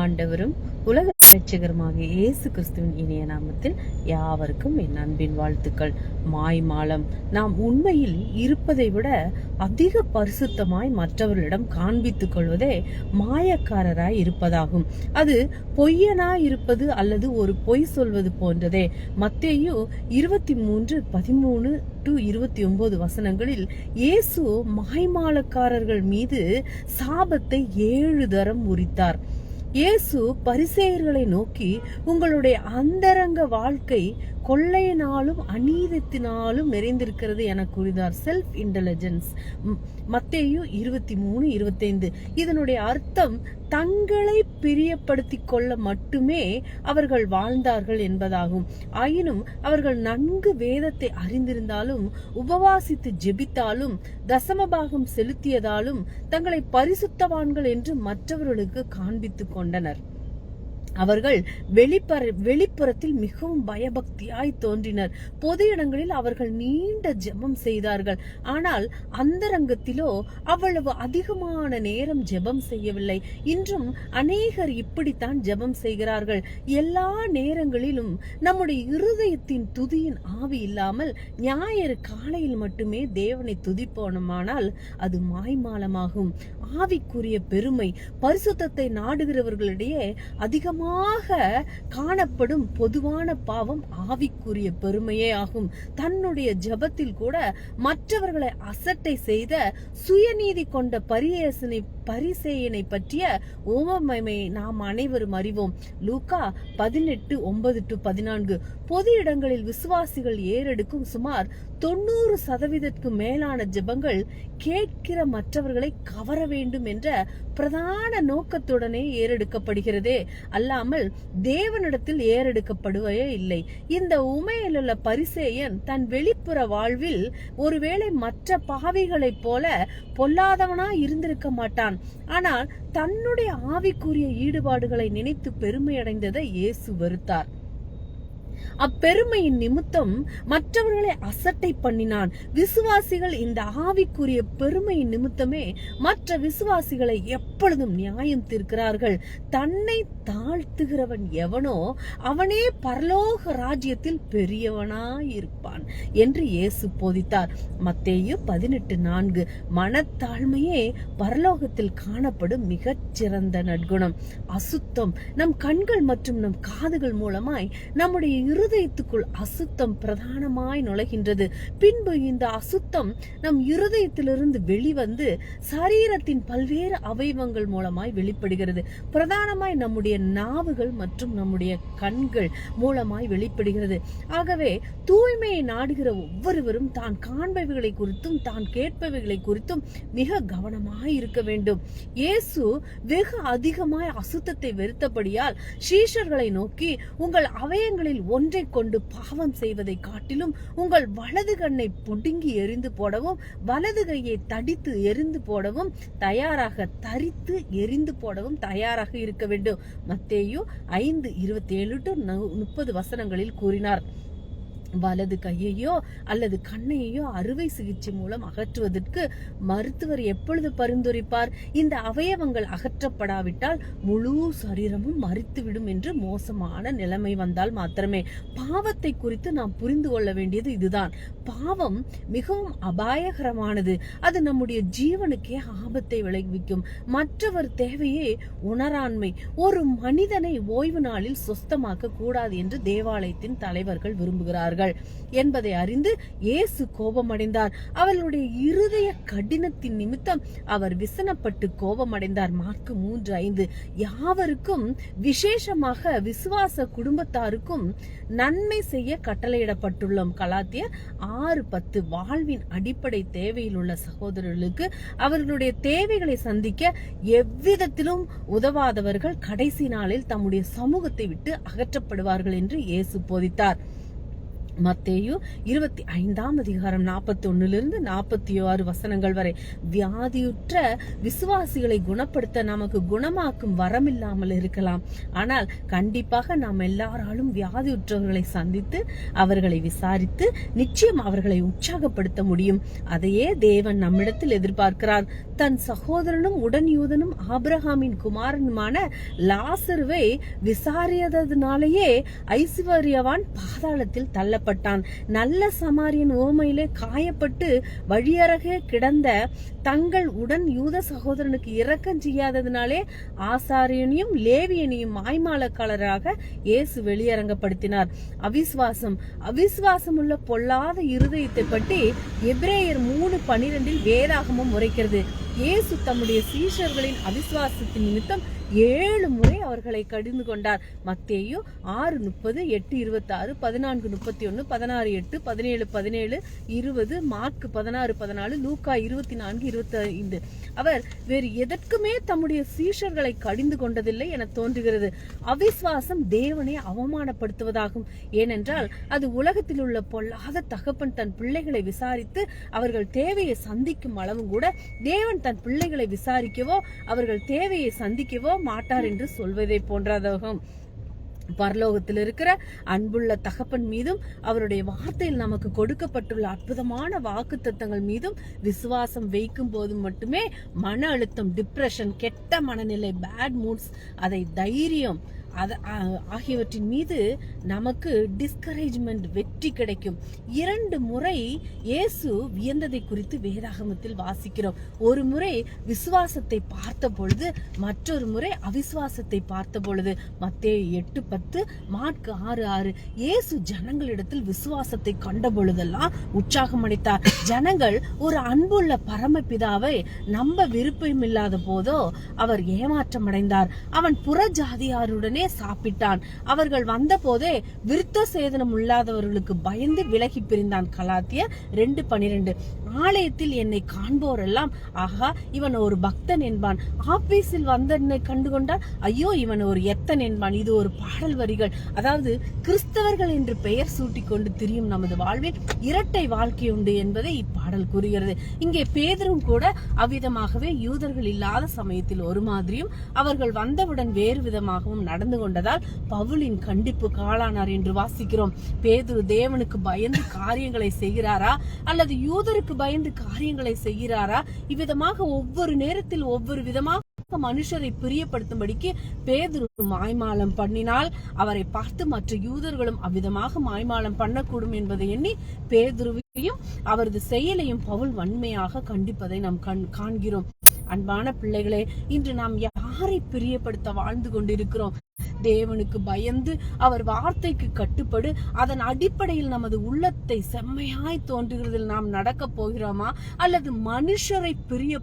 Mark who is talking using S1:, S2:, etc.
S1: ஆண்டவரும் உலக ரட்சகருமாகிய இயேசு கிறிஸ்துவின் இணைய நாமத்தில் யாவருக்கும் என் அன்பின் வாழ்த்துக்கள். மாய்மாலம் நாம் உண்மையில் இருப்பதை விட அதிக பரிசுத்தமாய் மற்றவர்களிடம் காண்பித்துக் கொள்வதே மாயக்காரராய் இருப்பதாகும். அது பொய்யனாய் இருப்பது அல்லது ஒரு பொய் சொல்வது போன்றதே. மத்தேயு இருபத்தி மூன்று பதிமூணு டு இருபத்தி ஒன்பது வசனங்களில் இயேசு மாய்மாலக்காரர்கள் மீது சாபத்தை ஏழு தரம் உரித்தார் இயேசு பரிசேயர்களை நோக்கி உங்களுடைய அந்தரங்க வாழ்க்கை கொள்ளையினாலும் அநீதத்தினாலும் நிறைந்திருக்கிறது என கூறினார். செல்ஃப் இன்டெலிஜென்ஸ் மத்தேயும் இருபத்தி மூணு இருபத்தைந்து. இதனுடைய அர்த்தம் தங்களை பிரியப்படுத்தி கொள்ள மட்டுமே அவர்கள் வாழ்ந்தார்கள் என்பதாகும். ஆயினும் அவர்கள் நன்கு வேதத்தை அறிந்திருந்தாலும் உபவாசித்து ஜெபித்தாலும் தசமபாகம் செலுத்தியதாலும் தங்களை பரிசுத்தவான்கள் என்று மற்றவர்களுக்கு காண்பித்துக் கொண்டனர். அவர்கள் வெளிப்பற வெளிப்புறத்தில் மிகவும் பயபக்தியாய் தோன்றினர். பொது இடங்களில் அவர்கள் நீண்ட ஜெபம் செய்தார்கள். ஆனால் அந்தரங்கத்திலோ அவ்வளவு அதிகமான நேரம் ஜெபம் செய்யவில்லை. இன்றும் அநேகர் இப்படித்தான் ஜெபம் செய்கிறார்கள். எல்லா நேரங்களிலும் நம்முடைய இருதயத்தின் துதியின் ஆவி இல்லாமல் ஞாயிறு காலையில் மட்டுமே தேவனை துதிப்போனோமானால் அது மாய்மாலமாகும். ஆவிக்குரிய பெருமை பரிசுத்தத்தை நாடுகிறவர்களிடையே அதிகமாக காணப்படும் பொதுவான பாவம் ஆவிக்குரிய பெருமையே ஆகும். தன்னுடைய ஜபத்தில் கூட மற்றவர்களை அசட்டை செய்த சுயநீதி கொண்ட பரியேசனை பரிசேயனை பற்றிய ஓமமை நாம் அனைவரும் அறிவோம். லூக்கா பதினெட்டு ஒன்பது டு பதினான்கு. பொது இடங்களில் விசுவாசிகள் ஏறெடுக்கும் சுமார் தொண்ணூறு சதவீதத்துக்கு மேலான ஜெபங்கள் கேட்கிற மற்றவர்களை கவர வேண்டும் என்ற பிரதான நோக்கத்துடனே ஏறெடுக்கப்படுகிறதே. அல்லாமல் தேவனிடத்தில் ஏறெடுக்கப்படுவே இல்லை. இந்த உமையிலுள்ள பரிசேயன் தன் வெளிப்புற வாழ்வில் ஒருவேளை மற்ற பாவிகளைப் போல பொல்லாதவனா இருந்திருக்க மாட்டான். ஆனால் தன்னுடைய ஆவிக்குரிய ஈடுபாடுகளை நினைத்து பெருமையடைந்ததை இயேசு வெறுத்தார். அப்பெருமையின் நிமித்தம் மற்றவர்களை அசட்டை பண்ணினான். விசுவாசிகள் இந்த ஆவிக்குரிய பெருமையின் நிமித்தமே மற்ற விசுவாசிகளை எப்பொழுதும் நியாயம் தீர்க்கிறார்கள். தன்னை தாழ்த்துகிறவன் எவனோ அவனே பரலோக ராஜ்யத்தில் பெரியவனாயிருப்பான் என்று இயேசு போதித்தார். மத்தேயு பதினெட்டு நான்கு. மனத்தாழ்மையே பரலோகத்தில் காணப்படும் மிகச்சிறந்த நற்குணம். அசுத்தம் நம் கண்கள் மற்றும் நம் காதுகள் மூலமாய் நம்முடைய இருதயத்துக்குள் அசுத்தம் பிரதானமாய் நுழைகின்றது. பின்பு இந்த அசுத்தம் நம் இருதயத்திலிருந்து வெளிவந்து சரீரத்தின் பல்வேறு அவயவங்கள் மூலமாய் வெளிப்படுகிறது. பிரதானமாய் நம்முடைய நாவுகள் மற்றும் நம்முடைய கண்கள் மூலமாய் வெளிப்படுகிறது. ஆகவே தூய்மையை நாடுகிற ஒவ்வொருவரும் தான் காண்பவைகளை குறித்தும் தான் கேட்பவைகளை குறித்தும் மிக கவனமாய் இருக்க வேண்டும். இயேசு வெகு அதிகமாய் அசுத்தத்தை வெறுத்தபடியால் சீஷர்களை நோக்கி உங்கள் அவயங்களில் ஒன்றை கொண்டு பாவம் செய்வதை காட்டிலும் உங்கள் வலது கண்ணை புடுங்கி எரிந்து போடவும் வலது கையை தடித்து எரிந்து போடவும் தயாராக தரித்து எரிந்து போடவும் தயாராக இருக்க வேண்டும். மத்தேயு ஐந்து இருபத்தி ஏழு டு முப்பது வசனங்களில் கூறினார். வலது கையையோ அல்லது கண்ணையோ அறுவை சிகிச்சை மூலம் அகற்றுவதற்கு மருத்துவர் எப்பொழுது பரிந்துரைப்பார்? இந்த அவயவங்கள் அகற்றப்படாவிட்டால் முழு சரீரமும் மறித்துவிடும் என்று மோசமான நிலைமை வந்தால் மாத்திரமே. பாவத்தை குறித்து நாம் புரிந்து கொள்ள வேண்டியது இதுதான். பாவம் மிகவும் அபாயகரமானது. அது நம்முடைய ஜீவனுக்கே ஆபத்தை விளைவிக்கும். மற்றவர் தேவையே உணராண்மை. ஒரு மனிதனை ஓய்வு நாளில் சொஸ்தமாக்க கூடாது என்று தேவாலயத்தின் தலைவர்கள் விரும்புகிறார்கள். என்பதை அறிந்து இயேசு கோபமடைந்தார். அவளுடைய இருதய கடினத்தின் நிமித்தம் அவர் விசனப்பட்டு கோபமடைந்தார். மார்க்கு மூன்று ஐந்து. யாவருக்கும் விசேஷமாக விசுவாச குடும்பத்தாருக்கும் நன்மை செய்ய கட்டளையிடப்பட்டுள்ளோம். கலாத்தியர் ஆறு பத்து. வாழ்வின் அடிப்படை தேவையில் உள்ள சகோதரர்களுக்கு அவர்களுடைய தேவைகளை சந்திக்க எவ்விதத்திலும் உதவாதவர்கள் கடைசி நாளில் தம்முடைய சமூகத்தை விட்டு அகற்றப்படுவார்கள் என்று இயேசு போதித்தார். மத்தேயு இருபத்தி ஐந்தாம் அதிகாரம் நாற்பத்தி ஒன்னுலிருந்து நாற்பத்தி ஆறு வசனங்கள் வரை. வியாதியுற்ற விசுவாசிகளை குணப்படுத்த நமக்கு குணமாக்கும் வரமில்லாமல் இருக்கலாம். ஆனால் கண்டிப்பாக நாம் எல்லாராலும் வியாதியுற்றவர்களை சந்தித்து அவர்களை விசாரித்து நிச்சயம் அவர்களை உற்சாகப்படுத்த முடியும். அதையே தேவன் நம்மிடத்தில் எதிர்பார்க்கிறார். தன் சகோதரனும் உடன்யூதனும் ஆபிரகாமின் குமாரனுமான லாசருவை விசாரியதனாலேயே ஐஸ்வர்யவான் பாதாளத்தில் தள்ள தள்ளப்பட்டான் நல்ல சமாரியன் ஓமையிலே காயப்பட்டு வழியறகே கிடந்த தங்கள் உடன் யூத சகோதரனுக்கு இரக்கம் செய்யாததினாலே ஆசாரியனையும் லேவியனையும் மாய்மாலக்காரராக இயேசு வெளியரங்கப்படுத்தினார். அவிஸ்வாசம் அவிஸ்வாசம் உள்ள பொல்லாத இருதயத்தை பற்றி எப்ரேயர் மூணு பனிரெண்டில் வேதாகமம் உரைக்கிறது. இயேசு தம்முடைய சீஷர்களின் அவிஸ்வாசத்தின் நிமித்தம் ஏழு முறை அவர்களை கடிந்து கொண்டார். மத்தேயு ஆறு முப்பது எட்டு இருபத்தாறு பதினான்கு முப்பத்தி ஒன்று பதினாறு எட்டு பதினேழு பதினேழு இருபது மார்க் பதினாறு பதினாலு லூக்கா இருபத்தி நான்கு இருபத்தி ஐந்து. அவர் வேறு எதற்குமே தம்முடைய சீஷர்களை கடிந்து கொண்டதில்லை என தோன்றுகிறது. அவிசுவாசம் தேவனை அவமானப்படுத்துவதாகும். ஏனென்றால் அது உலகத்தில் உள்ள பொல்லாத தகப்பன் தன் பிள்ளைகளை விசாரித்து அவர்கள் தேவையை சந்திக்கும் அளவும் கூட தேவன் தன் பிள்ளைகளை விசாரிக்கவோ அவர்கள் தேவையை சந்திக்கவோ மாட்டார் என்று சொல்வதை போன்றதாகும் பரலோகத்தில் இருக்கிற அன்புள்ள தகப்பன் மீதும் அவருடைய வார்த்தையில் நமக்கு கொடுக்கப்பட்டுள்ள அற்புதமான வாக்கு தத்தங்கள் மீதும் விசுவாசம் வைக்கும் போது மட்டுமே மன அழுத்தம் டிப்ரெஷன் கெட்ட மனநிலை பேட் மூட்ஸ் அதை தைரியம் அத ஆகியவற்றின் மீது நமக்கு டிஸ்கரேஜ்மெண்ட் வெற்றி கிடைக்கும். இரண்டு முறை இயேசு வியந்ததை குறித்து வேதாகமத்தில் வாசிக்கிறோம். ஒரு முறை விசுவாசத்தை பார்த்த பொழுது மற்றொரு முறை அவிசுவாசத்தை பார்த்த பொழுது மத்தே எட்டு பத்து மார்க் ஆறு ஆறு. இயேசு ஜனங்களிடத்தில் விசுவாசத்தை கண்ட பொழுதெல்லாம் உற்சாகம் அளித்தார். ஜனங்கள் ஒரு அன்புள்ள பரமபிதாவை நம்ப விருப்பமில்லாத போதோ அவர் ஏமாற்றம் அடைந்தார் அவன் புற ஜாதியாருடனே சாப்பிட்டான். அவர்கள் வந்த போதே விருத்த சேதனம் உள்ளாதவர்களுக்கு பயந்து விலகி பிரிந்தான் கலாத்திய ரெண்டு பனிரெண்டு. ஆலயத்தில் என்னை காண்போரெல்லாம் ஆஹா இவன் ஒரு பக்தன் என்பான். ஆபீஸில் வந்த என்னை கண்டுகொண்டால் ஐயோ இவன் ஒரு எத்தன் என்பான். இது ஒரு பாடல் வரிகள். அதாவது கிறிஸ்தவர்கள் என்று பெயர் சூட்டி கொண்டு திரியும் நமது வாழ்வில் இரட்டை வாழ்க்கை உண்டு என்பதை இப்பாடல் கூறுகிறது. இங்கே பேதரும் கூட அவ்விதமாகவே யூதர்கள் இல்லாத சமயத்தில் ஒரு மாதிரியும் அவர்கள் வந்தவுடன் வேறு விதமாகவும் நடந்து கொண்டதால் பவுலின் கண்டிப்பு காளானார் என்று வாசிக்கிறோம். பேதுரு தேவனுக்கு பயந்து காரியங்களை செய்கிறாரா? அல்லது யூதருக்கு பயந்து காரியங்களை செய்கிறாரா? இவ்விதமாக ஒவ்வொரு நேரத்தில் ஒவ்வொரு விதமாக மனுஷரை பிரியப்படுத்தும்படிக்கு பேதுரு மாய்மாலம் பண்ணினால் அவரை பார்த்து மற்ற யூதர்களும் அவ்விதமாக மாய்மாலம் பண்ணக்கூடும் என்பதை எண்ணி பேதுருவையும் அவரது செயலையும் பவுல் வன்மையாக கண்டிப்பதை நாம் கண் காண்கிறோம். அன்பான பிள்ளைகளே இன்று நாம் யாரை பிரியப்படுத்த வாழ்ந்து கொண்டிருக்கிறோம்? தேவனுக்கு பயந்து அவர் வார்த்தைக்கு கட்டுப்படு. அதன் அடிப்படையில் நமது உள்ளத்தை செம்மையாய் தோன்றுகிறதில் நாம் நடக்க போகிறோமா? அல்லது மனுஷரை பிரிய